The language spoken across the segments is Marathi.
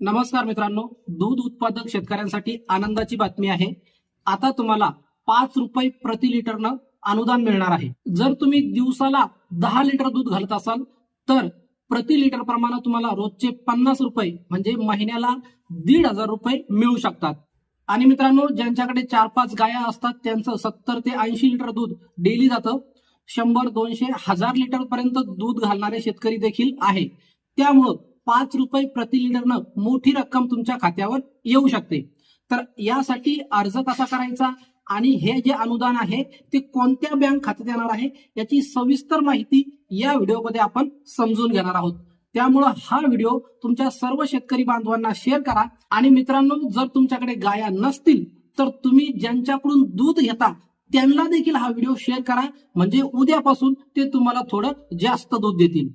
नमस्कार मित्रांनो दूध उत्पादक शेतकऱ्यांसाठी आनंदाची बातमी आहे. आता तुम्हाला पाच रुपये प्रति लिटरनं अनुदान मिळणार आहे. जर तुम्ही दिवसाला दहा लिटर दूध घालत असाल तर प्रति लिटर प्रमाणे तुम्हाला रोजचे पन्नास रुपये म्हणजे महिन्याला दीड हजार रुपये मिळू शकतात. आणि मित्रांनो ज्यांच्याकडे चार पाच गाया असतात त्यांचं सत्तर ते ऐंशी लिटर दूध डेली जातं. शंभर दोनशे हजार लिटर पर्यंत दूध घालणारे शेतकरी देखील आहे. त्यामुळं पाच रुपये प्रति लिटरनं मोठी रक्कम तुमच्या खात्यावर येऊ शकते. तर यासाठी अर्ज कसा करायचा आणि हे जे अनुदान आहे ते कोणत्या बँक खात्यात येणार आहे याची सविस्तर माहिती या व्हिडिओमध्ये आपण समजून घेणार आहोत. त्यामुळं हा व्हिडिओ तुमच्या सर्व शेतकरी बांधवांना शेअर करा आणि मित्रांनो जर तुमच्याकडे गाया नसतील तर तुम्ही ज्यांच्याकडून दूध घेता त्यांना देखील हा व्हिडिओ शेअर करा. म्हणजे उद्यापासून ते तुम्हाला थोडं जास्त दूध देतील.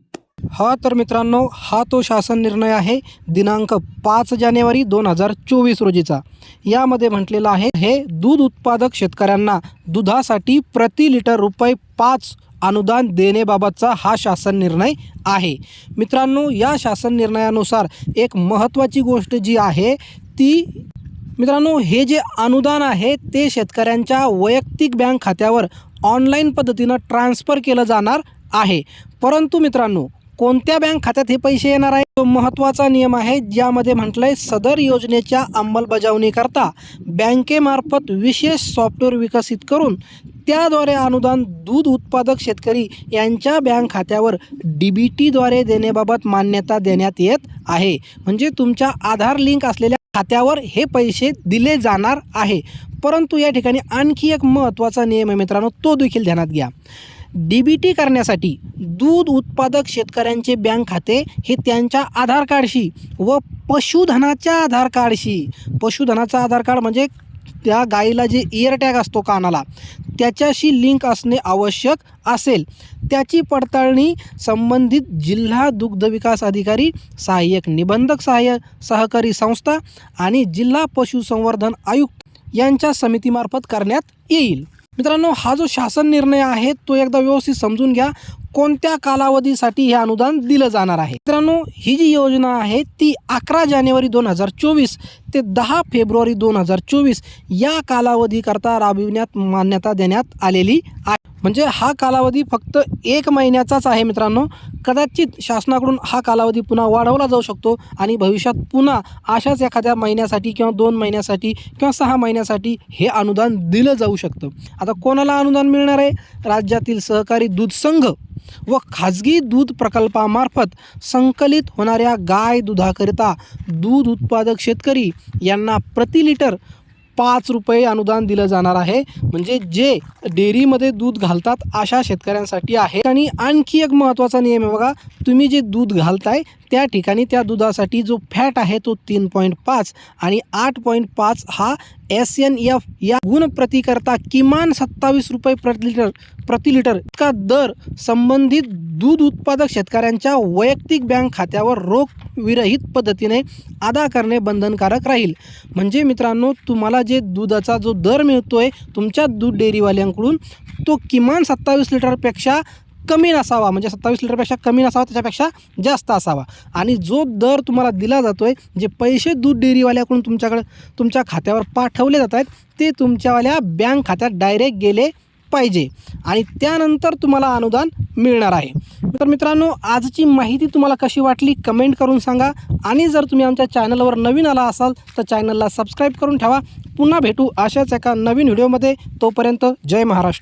हा तर मित्रांनो हा तो शासन निर्णय आहे दिनांक पाच जानेवारी दोन हजार चोवीस रोजीचा. यामध्ये म्हटलेलं आहे हे दूध उत्पादक शेतकऱ्यांना दुधासाठी प्रति लिटर रुपये पाच अनुदान देणेबाबतचा हा शासन निर्णय आहे. मित्रांनो या शासन निर्णयानुसार एक महत्त्वाची गोष्ट जी आहे ती मित्रांनो हे जे अनुदान आहे ते शेतकऱ्यांच्या वैयक्तिक बँक खात्यावर ऑनलाईन पद्धतीनं ट्रान्स्फर केलं जाणार आहे. परंतु मित्रांनो कोणत्या बँक खात्यात हे पैसे येणार आहे? तो महत्त्वाचा नियम आहे ज्यामध्ये म्हटलंय सदर योजनेच्या अंमलबजावणीकरता बँकेमार्फत विशेष सॉफ्टवेअर विकसित करून त्याद्वारे अनुदान दूध उत्पादक शेतकरी यांच्या बँक खात्यावर डी बी टीद्वारे देण्याबाबत मान्यता देण्यात येत आहे. म्हणजे तुमच्या आधार लिंक असलेल्या खात्यावर हे पैसे दिले जाणार आहे. परंतु या ठिकाणी आणखी एक महत्त्वाचा नियम आहे मित्रांनो तो देखील ध्यानात घ्या. डी बी टी करण्यासाठी दूध उत्पादक शेतकऱ्यांचे बँक खाते हे त्यांच्या आधार कार्डशी व पशुधनाच्या आधार कार्डशी. पशुधनाचा आधार कार्ड म्हणजे त्या गाईला जे इयरटॅग असतो कानाला त्याच्याशी लिंक असणे आवश्यक असेल. त्याची पडताळणी संबंधित जिल्हा दुग्ध विकास अधिकारी सहाय्यक निबंधक सहाय्य सहकारी संस्था आणि जिल्हा पशुसंवर्धन आयुक्त यांच्या समितीमार्फत करण्यात येईल. मित्रांनो हा जो शासन निर्णय आहे तो एकदा व्यवस्थित समजून घ्या. कोणत्या कालावधीसाठी हे अनुदान दिलं जाणार आहे? मित्रांनो ही जी योजना आहे ती अकरा जानेवारी दोन हजार चोवीस ते दहा फेब्रुवारी दोन हजार चोवीस या कालावधीकरता राबविण्यात मान्यता देण्यात आलेली आहे. म्हणजे हा कालावधी फक्त एक महिन्याचाच आहे मित्रांनो. कदाचित शासनाकडून हा कालावधी पुन्हा वाढवला जाऊ शकतो आणि भविष्यात पुन्हा अशाच एखाद्या महिन्यासाठी किंवा दोन महिन्यासाठी किंवा सहा महिन्यासाठी हे अनुदान दिलं जाऊ शकतं. आता कोणाला अनुदान मिळणार आहे? राज्यातील सहकारी दूध संघ. व खाजगी दूध प्रकल्पामार्फत संकलित होणाऱ्या गाय दुधाकरिता दूध उत्पादक शेतकरी यांना प्रति लिटर पाच रुपये अनुदान दिलं जाणार आहे. म्हणजे जे डेअरीमध्ये दूध घालतात अशा शेतकऱ्यांसाठी आहे. आणि आणखी एक महत्त्वाचा नियम आहे बघा तुम्ही जे दूध घालताय त्या ठिकाणी त्या दुधासाठी जो फॅट आहे तो तीन पॉईंट पाच आणि आठ पॉईंट पाच हा एस एन एफ या गुण प्रतिकरता किमान सत्तावीस रुपये प्रति लिटर प्रति लिटर इतका दर संबंधित दूध उत्पादक शेतकऱ्यांच्या वैयक्तिक बँक खात्यावर रोख विरहित पद्धतीने अदा करणे बंधनकारक राहील. म्हणजे मित्रांनो तुम्हाला जे दुधाचा जो दर मिळतो आहे तुमच्या दूध डेअरीवाल्यांकडून तो किमान सत्तावीस लिटरपेक्षा कमी नसावा म्हणजे सत्तावीस लिटरपेक्षा कमी नसावा त्याच्यापेक्षा जास्त असावा. आणि जो दर तुम्हाला दिला जातो आहे जे पैसे दूध डेअरीवाल्याकडून तुमच्याकडे तुमच्या खात्यावर पाठवले जात आहेत ते तुमच्यावाल्या बँक खात्यात डायरेक्ट गेले पाहिजे. आणि त्यानंतर तुम्हाला अनुदान मिळणार आहे. तर मित्रांनो आजची माहिती तुम्हाला कशी वाटली कमेंट करून सांगा. आणि जर तुम्ही आमच्या चॅनलवर नवीन आला असाल तर चॅनलला सबस्क्राईब करून ठेवा. पुन्हा भेटू अशाच एका नवीन व्हिडिओमध्ये. तोपर्यंत जय महाराष्ट्र.